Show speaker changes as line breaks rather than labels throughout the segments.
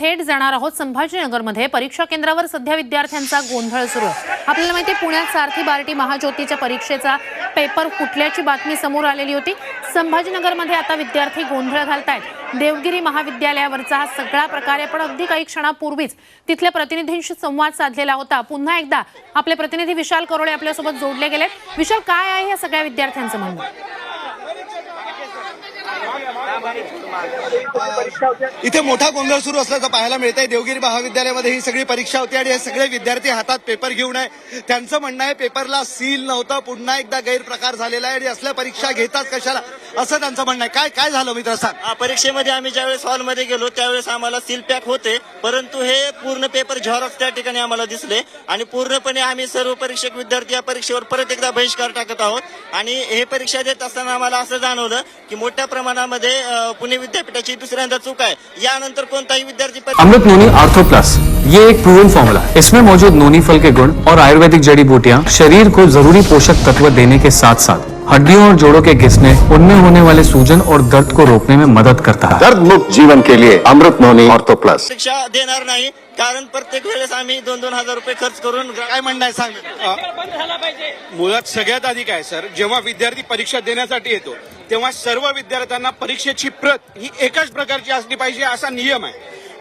थेट जाणार आहोत संभाजीनगरमध्ये. परीक्षा केंद्रावर सध्या विद्यार्थ्यांचा गोंधळ सुरू. आहे आपल्याला माहिती आहे पुण्यात सारथी बार्टी महाज्योतीच्या परीक्षेचा पेपर फुटल्याची बातमी समोर आलेली होती. संभाजीनगरमध्ये आता विद्यार्थी गोंधळ घालतायत. देवगिरी महाविद्यालयावरचा हा सगळा प्रकार आहे पण अगदी काही क्षणापूर्वीच तिथल्या प्रतिनिधींशी संवाद साधलेला होता. पुन्हा एकदा आपले प्रतिनिधी विशाल करोळे आपल्यासोबत जोडले गेलेत. विशाल काय आहे या सगळ्या विद्यार्थ्यांचं म्हणणं?
इथे मोठा गोंधळ सुरू असल्याचं पाहायला मिळतंय. देवगिरी महाविद्यालयामध्ये ही सगळी परीक्षा होती आणि हे सगळे विद्यार्थी हातात पेपर घेऊन आहे. त्यांचं म्हणणं आहे पेपरला सील नव्हतं पुन्हा एकदा गैरप्रकार झालेला आहे आणि असल्या परीक्षा घेतात कशाला? असं त्यांचं म्हणणं आहे. काय काय झालं मित्र सांग?
परीक्षेमध्ये आम्ही ज्यावेळेस हॉलमध्ये गेलो त्यावेळेस आम्हाला सील पॅक होते. परंतु हे पूर्ण पेपर झॉरॉक्स त्या ठिकाणी आम्हाला दिसले. आणि पूर्णपणे आम्ही सर्व परीक्षक विद्यार्थी या परीक्षेवर परत एकदा बहिष्कार टाकत आहोत. आणि हे परीक्षा देत असताना आम्हाला असं जाणवलं की मोठ्या प्रमाणामध्ये पुणे विद्यापीठाची दुसऱ्यांदा चूक आहे. यानंतर कोणताही विद्यार्थी
अमृत नोनी आर्थो प्लस ये एक प्रूवन फॉर्मूला है। इसमें मौजूद नोनी फल के गुण और आयुर्वेदिक जड़ी बूटियाँ शरीर को जरूरी पोषक तत्व देने के साथ साथ हड्डियों और जोड़ों के घिसने उनमें होने वाले सूजन और दर्द को रोकने में मदद करता है।
दर्द मुक्त जीवन के लिए अमृत नोनी ऑर्थो प्लस।
परीक्षा देणार नाही कारण प्रत्येक वेळेस आम्ही दोन दोन हजार रुपये खर्च करून
काय म्हणणं आहे सांग
मुळात सगळ्यात अधिक आहे सर. जेव्हा विद्यार्थी परीक्षा देण्यासाठी येतो तेव्हा सर्व विद्यार्थ्यांना परीक्षेची प्रत ही एकाच प्रकारची असली पाहिजे असा नियम आहे.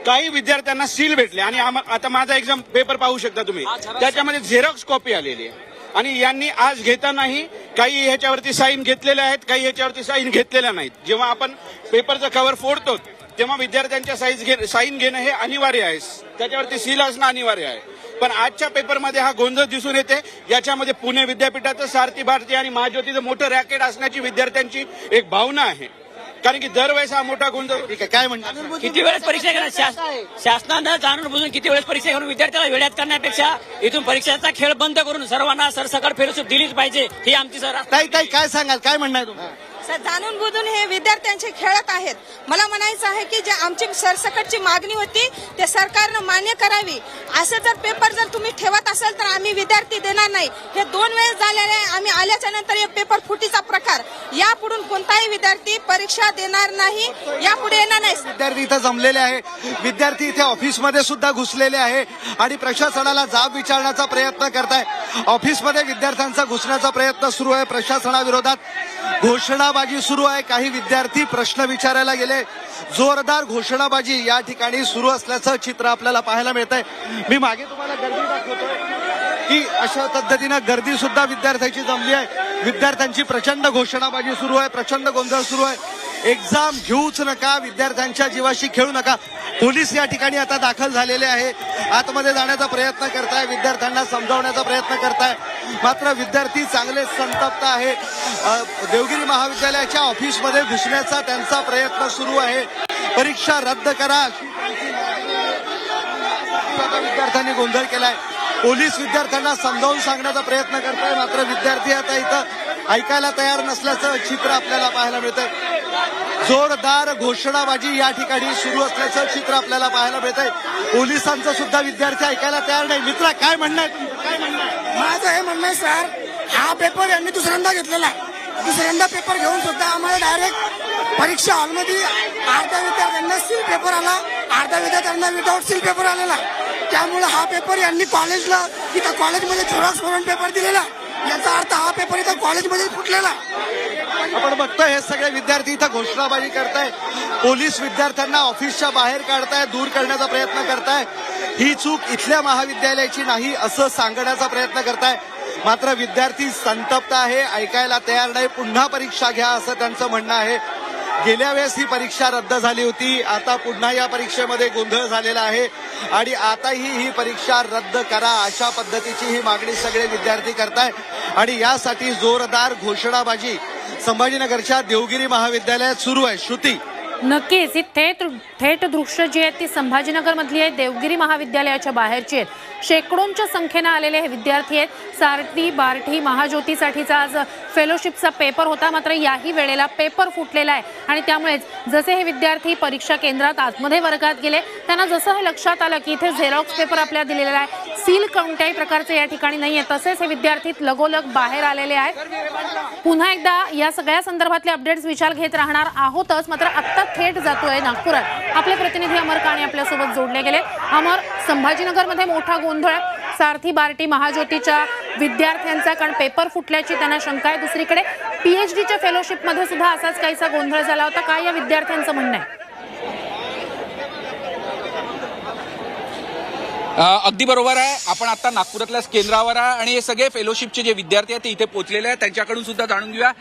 काही विद्यार्थ्यांना सील भेटले आणि आता माझा एक्झाम पेपर पाहू शकता तुम्ही. त्याच्यामध्ये झेरॉक्स कॉपी आलेली आहे. आणि यांनी आज घेतानाही काही ह्याच्यावरती साईन घेतलेल्या आहेत काही ह्याच्यावरती साईन घेतलेल्या नाहीत. जेव्हा आपण पेपरचं कव्हर फोडतो तेव्हा विद्यार्थ्यांच्या साईज घे साईन घेणं हे अनिवार्य आहे. त्याच्यावरती सील असणं अनिवार्य आहे. पण आजच्या पेपरमध्ये हा गोंधळ दिसून येते. याच्यामध्ये पुणे विद्यापीठाचं सारथी भारती आणि महाज्योतीचं मोठं रॅकेट असण्याची विद्यार्थ्यांची एक भावना आहे. कारण की दरवेळेस हा मोठा गोंधळ
ठीक आहे काय म्हणतात
किती वेळेस परीक्षा घेणार? शास- शासनानं जाणून बुजून किती वेळेस परीक्षा घेऊन विद्यार्थ्याला वेळात करण्यापेक्षा इथून परीक्षेचा खेळ बंद करून सर्वांना सरसकट फेरसूट दिलीच पाहिजे ही आमची सर
ताई ताई काय सांगाल? काय म्हणणं आहे तुमचं
सर जाणून बुजून हे विद्यार्थ्यांचे खेळत आहेत. मला म्हणायचं आहे की जे आमची सरसकटची मागणी होती ते सरकारनं मान्य करावी. असं जर पेपर जर तुम्ही ठेवत असाल तर आम्ही विद्यार्थी देणार नाही. हे दोन वेळेस झालेले आहे. आम्ही आल्याच्यानंतर हे पेपर फुटीचा प्रकार. यापुढून कोणताही विद्यार्थी परीक्षा देणार नाही. यापुढे येणार नाही.
विद्यार्थी इथं जमलेले आहे. विद्यार्थी इथे ऑफिसमध्ये सुद्धा घुसलेले आहे आणि प्रशासनाला जाब विचारण्याचा प्रयत्न करताय. ऑफिसमध्ये विद्यार्थ्यांचा घुसण्याचा प्रयत्न सुरू आहे प्रशासनाविरोधात. घोषणा घोषणाबाजी सुरू आहे. काही विद्यार्थी प्रश्न विचारायला गेले. जोरदार घोषणाबाजी या ठिकाणी सुरू असल्याचं चित्र आपल्याला पाहायला मिळत आहे मी मागे तुम्हाला गर्दी दाखवतोय की अशा पद्धतीनं गर्दी सुद्धा विद्यार्थ्यांची जमली आहे. विद्यार्थ्यांची प्रचंड घोषणाबाजी सुरू आहे. प्रचंड गोंधळ सुरू आहे. एक्झाम घेऊच नका. विद्यार्थ्यांच्या जीवाशी खेळू नका. पोलीस या ठिकाणी आता दाखल झालेले आहे. आतमध्ये जाण्याचा प्रयत्न करताय विद्यार्थ्यांना समजावण्याचा प्रयत्न करताय. मात्र विद्यार्थी चांगले संतप्त आहे. देवगिरी महाविद्यालयाच्या ऑफिसमध्ये घुसण्याचा त्यांचा प्रयत्न सुरू आहे. परीक्षा रद्द करा. विद्यार्थ्यांनी गोंधळ केलाय. पोलीस विद्यार्थ्यांना समजावून सांगण्याचा प्रयत्न करताय. मात्र विद्यार्थी आता इथं ऐकायला तयार नसल्याचं चित्र आपल्याला पाहायला मिळतंय. जोरदार घोषणाबाजी या ठिकाणी सुरू असल्याचं चित्र आपल्याला पाहायला मिळतंय. पोलिसांचं सुद्धा विद्यार्थी ऐकायला तयार नाही. मित्रा काय म्हणणं आहे? काय म्हणणं
माझं हे म्हणणं आहे सर हा पेपर यांनी दुसऱ्यांदा घेतलेला आहे. दुसऱ्यांदा पेपर घेऊन सुद्धा आम्हाला डायरेक्ट परीक्षा हॉलमध्ये अर्धा विद्यार्थ्यांना सील पेपर आला. अर्धा विद्यार्थ्यांना विदाऊट सील पेपर आलेला. त्यामुळे हा पेपर यांनी कॉलेजला इथं कॉलेजमध्ये झेरॉक्स करून पेपर दिलेला. याचा अर्थ हा पेपर इथं कॉलेजमध्ये फुटलेला.
आपण बघतोय हे सगळे विद्यार्थी इथं घोषणाबाजी करताय पोलीस विद्यार्थ्यांना ऑफिसच्या बाहेर काढताय दूर करण्याचा प्रयत्न करताय ही चूक इथल्या महाविद्यालयाची नाही असं सांगण्याचा प्रयत्न करताय मात्र विद्यार्थी संतप्त आहे ऐकायला तयार नाही पुन्हा परीक्षा घ्या असं त्यांचं म्हणणं आहे. गेल्या वेळेस ही परीक्षा रद्द झाली होती आता पुन्हा या परीक्षेमध्ये गोंधळ झालेला आहे. आणि आताही ही परीक्षा रद्द करा अशा पद्धतीची ही मागणी सगळे विद्यार्थी करताय आणि यासाठी जोरदार घोषणाबाजी. संभाजीनगरच्या देवगिरी महाविद्यालयात सुरू आहे श्रुती.
नक्कीच. ही थेट थेट दृश्य जी आहेत ती संभाजीनगरमधली आहे देवगिरी महाविद्यालयाच्या बाहेरची आहेत. शेकडोंच्या संख्येनं आलेले हे विद्यार्थी आहेत. सारथी बार्ठी महाज्योतीसाठीचा आज फेलोशिपचा पेपर होता. मात्र याही वेळेला पेपर फुटलेला आहे. आणि त्यामुळेच जसे हे विद्यार्थी परीक्षा केंद्रात आतमध्ये वर्गात गेले त्यांना जसं हे लक्षात आलं की इथे झेरॉक्स पेपर आपल्याला दिलेला आहे सील कोणत्याही प्रकारचे या ठिकाणी नाहीये. तसेच हे विद्यार्थी लगोलग बाहेर आलेले आहेत. पुन्हा एकदा या सगळ्या संदर्भातले अपडेट्स विचार घेत राहणार आहोतच. मात्र आत्ता थेट जातोय नागपुरात. आपले प्रतिनिधी अमर काणे आपल्यासोबत जोडले गेले. अमर संभाजीनगरमध्ये मोठा गोंधळ. सारथी बार्टी महाज्योतीच्या विद्यार्थ्यांचा कारण पेपर फुटल्याची त्यांना शंका आहे. दुसरीकडे पीएचडीच्या फेलोशिपमध्ये सुद्धा असाच काहीसा गोंधळ झाला होता. काय या विद्यार्थ्यांचं म्हणणं आहे?
अगदी बरोबर आहे. आपण आता नागपुरातल्याच केंद्रावर आहे आणि हे सगळे फेलोशिपचे जे विद्यार्थी आहेत ते इथे पोहोचलेले आहेत. त्यांच्याकडून सुद्धा जाणून घेऊया.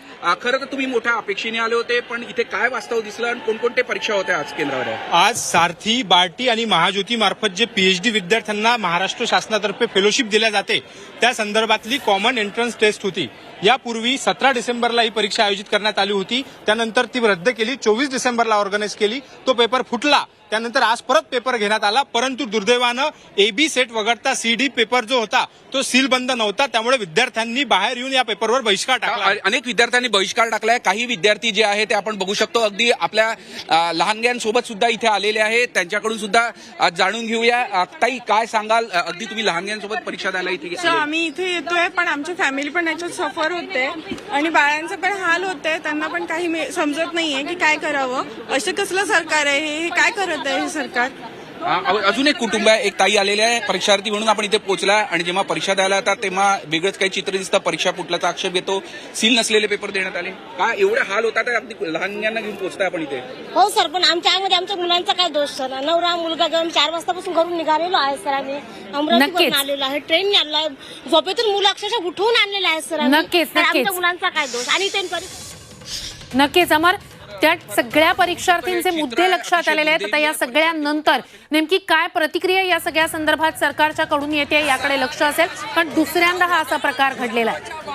खरं तर तुम्ही मोठ्या अपेक्षेने आले होते पण इथे काय वास्तव दिसलं आणि कोणकोणते परीक्षा होत्या आज केंद्रावर?
आज सारथी बार्टी आणि महाज्योती मार्फत जे पीएचडी विद्यार्थ्यांना महाराष्ट्र शासनातर्फे फेलोशिप दिल्या जाते त्या संदर्भातली कॉमन एंट्रन्स टेस्ट होती. यापूर्वी सतरा डिसेंबरला ही परीक्षा आयोजित करण्यात आली होती. त्यानंतर ती रद्द केली चोवीस डिसेंबरला ऑर्गनाईज केली. तो पेपर फुटला. त्यानंतर आज परत पेपर घेण्यात आला परंतु दुर्दैवानं एबी सेट वगळता सीडी पेपर जो होता तो सील बंद नव्हता. त्यामुळे विद्यार्थ्यांनी बाहेर येऊन या पेपरवर बहिष्कार टाकला.
अनेक विद्यार्थ्यांनी बहिष्कार टाकलाय. काही विद्यार्थी जे आहे ते आपण बघू शकतो. अगदी आपल्या लहानग्यांसोबत सुद्धा इथे आलेले आहेत. त्यांच्याकडून सुद्धा जाणून घेऊया. ताई काय सांगाल? अगदी तुम्ही लहानग्यांसोबत परीक्षा द्यायला इथे
सो. आम्ही इथे येतोय पण आमची फॅमिली पण याच्यात सफर होते. आणि बाळांचे पण हाल होते. त्यांना पण काही मे- समजत नाहीये की काय करावं. असं कसलं सरकार आहे? हे हे काय करत आहे सरकार.
अजून एक कुटुंब आहे एक ताई आलेले आहे परीक्षार्थी म्हणून आपण इथे पोहोचला आणि जेव्हा परीक्षा द्यायला येतात तेव्हा वेगळंच काही चित्र दिसतं परीक्षा फुटल्याचा आक्षेप येतो सील नसलेले पेपर देण्यात आले. का एवढे हाल होतात अगदी लहानग्यांना घेऊन पोहोचताय आपण इथे.
हो सर पण आमच्या आमध्ये आमच्या मुलांचा काय दोष सर? नवरा मुलगा घेऊन चार वाजतापासून घरून निघालेलो आहे सर आम्ही.
नक्कीच.
अमरावतीवरून आलेलो आहे ट्रेन आणलाय झोपेतून मुलं अक्षरशः उठवून आणलेले आहेत सर आम्ही.
नक्कीच,
तर आमच्या. मुलांचा काय दोष? आणि ते परी-
नक्कीच अमर त्या सगळ्या परीक्षार्थींचे मुद्दे लक्षात आलेले आहेत. आता या सगळ्यानंतर नेमकी काय प्रतिक्रिया या सगळ्या संदर्भात सरकारच्या कडून येते याकडे लक्ष असेल. पण दुसऱ्यांदा हा असा प्रकार घडलेला आहे.